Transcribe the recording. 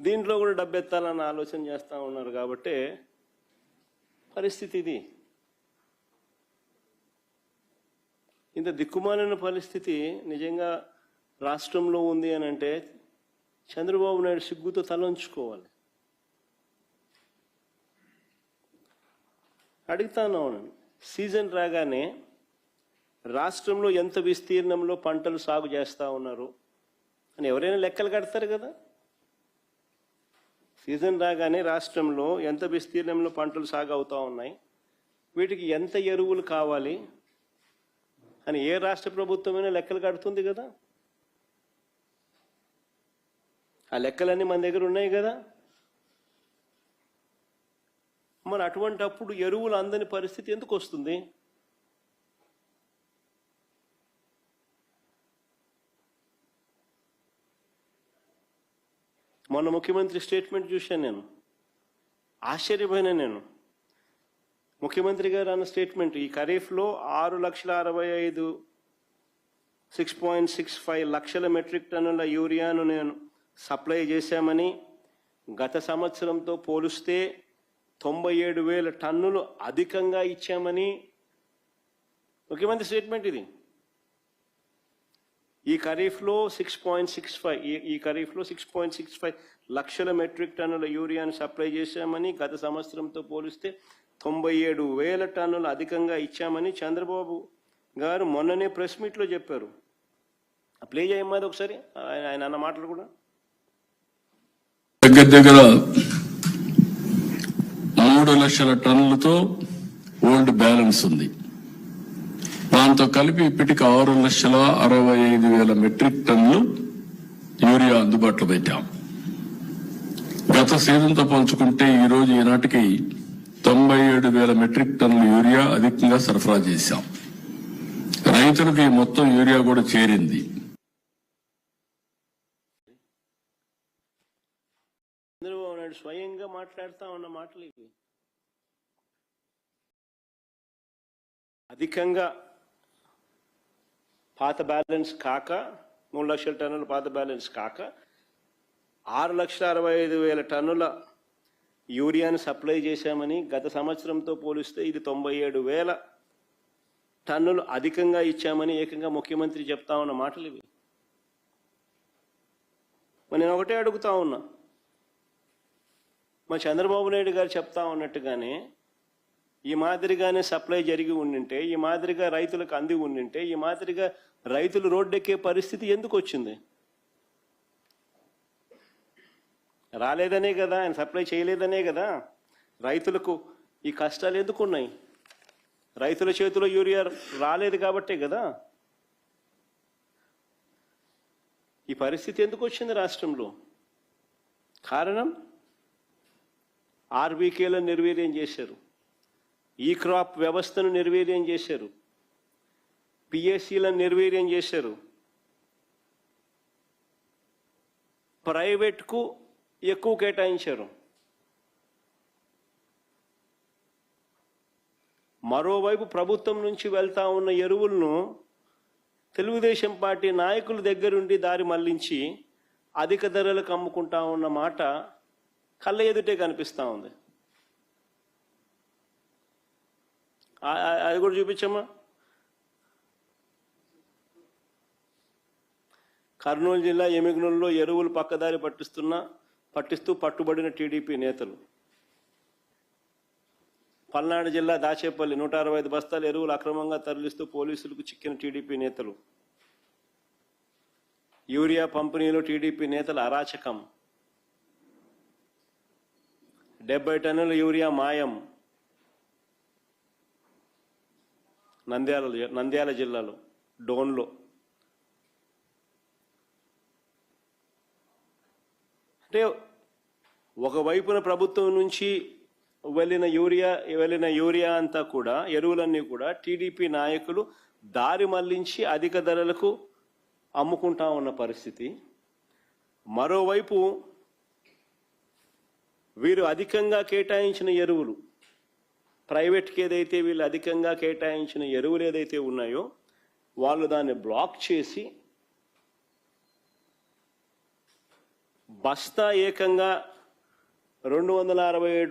దీంట్లో కూడా డబ్బు ఆలోచన చేస్తూ ఉన్నారు కాబట్టి పరిస్థితి ఇది. ఇంత దిక్కుమాలిన పరిస్థితి నిజంగా రాష్ట్రంలో ఉంది అని అంటే చంద్రబాబు నాయుడు సిగ్గుతో తలంచుకోవాలి. అడుగుతాను అవునండి సీజన్ రాగానే రాష్ట్రంలో ఎంత విస్తీర్ణంలో పంటలు సాగు చేస్తూ ఉన్నారు అని ఎవరైనా లెక్కలు కడతారు కదా? సీజన్ రాగానే రాష్ట్రంలో ఎంత విస్తీర్ణంలో పంటలు సాగు అవుతూ ఉన్నాయి? వీటికి ఎంత ఎరువులు కావాలి? అని ఏ రాష్ట్ర ప్రభుత్వమైనా లెక్కలు కడుతుంది కదా? ఆ లెక్కలన్నీ మన దగ్గర ఉన్నాయి కదా? మరి అటువంటి అప్పుడు ఎరువులు అందని పరిస్థితి ఎందుకు వస్తుంది? మొన్న ముఖ్యమంత్రి స్టేట్మెంట్ చూశాను నేను. ఆశ్చర్యపోయినా నేను. ముఖ్యమంత్రి గారు అన్న స్టేట్మెంట్ ఈ ఖరీఫ్లో ఆరు లక్షల అరవై ఐదు సిక్స్ పాయింట్ సిక్స్ ఫైవ్ లక్షల మెట్రిక్ టన్నుల యూరియాను నేను సప్లై చేశామని గత సంవత్సరంతో పోలిస్తే తొంభై ఏడు వేల టన్నులు అధికంగా ఇచ్చామని ముఖ్యమంత్రి స్టేట్మెంట్ ఇది. ఈ ఖరీఫ్లో సిక్స్ పాయింట్ సిక్స్ ఫైవ్ ఈ ఖరీఫ్లో సిక్స్ పాయింట్ సిక్స్ ఫైవ్ లక్షల మెట్రిక్ టన్నుల యూరియాను సప్లై చేశామని గత సంవత్సరంతో పోలిస్తే తొంభై ఏడు వేల టన్నులు అధికంగా ఇచ్చామని చంద్రబాబు గారు మొన్ననే ప్రెస్ మీట్లో చెప్పారు. ప్లే చేయమ్మది ఒకసారి ఆయన ఆయన అన్న మాటలు కూడా. దగ్గర దగ్గర మూడు లక్షల టన్నులతో ఓల్డ్ బ్యాలెన్స్ ఉంది. దాంతో కలిపి ఇప్పటికి ఆరు లక్షల అరవై ఐదు వేల మెట్రిక్ టన్నులు యూరియా అందుబాటులో పెట్టాం. గత సీజన్తో పోల్చుకుంటే ఈ రోజు ఈనాటికి తొంభై ఏడు వేల మెట్రిక్ టన్నుల యూరియా అధికంగా సరఫరా చేశాం. రైతులకు ఈ మొత్తం యూరియా కూడా చేరింది. చంద్రబాబు నాయుడు స్వయంగా మాట్లాడుతా ఉన్న మాటలు ఇవి. అధికంగా పాత బ్యాలెన్స్ కాక మూడు లక్షల టన్నుల పాత బ్యాలెన్స్ కాక ఆరు లక్షల అరవై ఐదు వేల టన్నుల యూరియాను సప్లై చేశామని గత సంవత్సరంతో పోలిస్తే ఇది తొంభై ఏడు వేల టన్నులు అధికంగా ఇచ్చామని ఏకంగా ముఖ్యమంత్రి చెప్తా ఉన్న మాటలు ఇవి. మరి నేను ఒకటే అడుగుతా ఉన్నా. మా చంద్రబాబు నాయుడు గారు చెప్తా ఉన్నట్టుగానే ఈ మాదిరిగానే సప్లై జరిగి ఉండింటే ఈ మాదిరిగా రైతులకు అంది ఉండింటే ఈ మాదిరిగా రైతులు రోడ్డెక్కే పరిస్థితి ఎందుకు వచ్చింది? రాలేదనే కదా ఆయన సప్లై చేయలేదనే కదా. రైతులకు ఈ కష్టాలు ఎందుకు ఉన్నాయి? రైతుల చేతిలో యూరియా రాలేదు కాబట్టే కదా. ఈ పరిస్థితి ఎందుకు వచ్చింది రాష్ట్రంలో? కారణం? ఆర్బీకేలను నిర్వీర్యం చేశారు. ఈ క్రాప్ వ్యవస్థను నిర్వీర్యం చేశారు. పిఎస్సీలను నిర్వీర్యం చేశారు. ప్రైవేట్కు ఎక్కువ కేటాయించారు. మరోవైపు ప్రభుత్వం నుంచి వెళ్తా ఉన్న ఎరువులను తెలుగుదేశం పార్టీ నాయకుల దగ్గరుండి దారి మళ్ళించి అధిక ధరలకు అమ్ముకుంటా ఉన్న మాట కళ్ళ ఎదుటే కనిపిస్తూ ఉంది ఆ- ఆ- అది కూడా చూపించమ్మా. కర్నూలు జిల్లా ఎమిగనూరులో ఎరువులు పక్కదారి పట్టిస్తున్న పట్టిస్తూ పట్టుబడిన టీడీపీ నేతలు. పల్నాడు జిల్లా దాచేపల్లి నూట అరవై ఐదు బస్తాల ఎరువులు అక్రమంగా తరలిస్తూ పోలీసులకు చిక్కిన టీడీపీ నేతలు. యూరియా పంపిణీలో టీడీపీ నేతల అరాచకం. డెబ్బై టన్నుల యూరియా మాయం. నంద్యాల నంద్యాల జిల్లాలో డోన్లో. అంటే ఒకవైపున ప్రభుత్వం నుంచి వెళ్ళిన యూరియా వెళ్ళిన యూరియా అంతా కూడా ఎరువులన్నీ కూడా టీడీపీ నాయకులు దారి మళ్ళించి అధిక ధరలకు అమ్ముకుంటా ఉన్న పరిస్థితి. మరోవైపు వీరు అధికంగా కేటాయించిన ఎరువులు ప్రైవేట్కి ఏదైతే వీళ్ళు అధికంగా కేటాయించిన ఎరువులు ఏదైతే ఉన్నాయో వాళ్ళు దాన్ని బ్లాక్ చేసి బస్తా ఏకంగా రెండు వందల అరవై ఏడు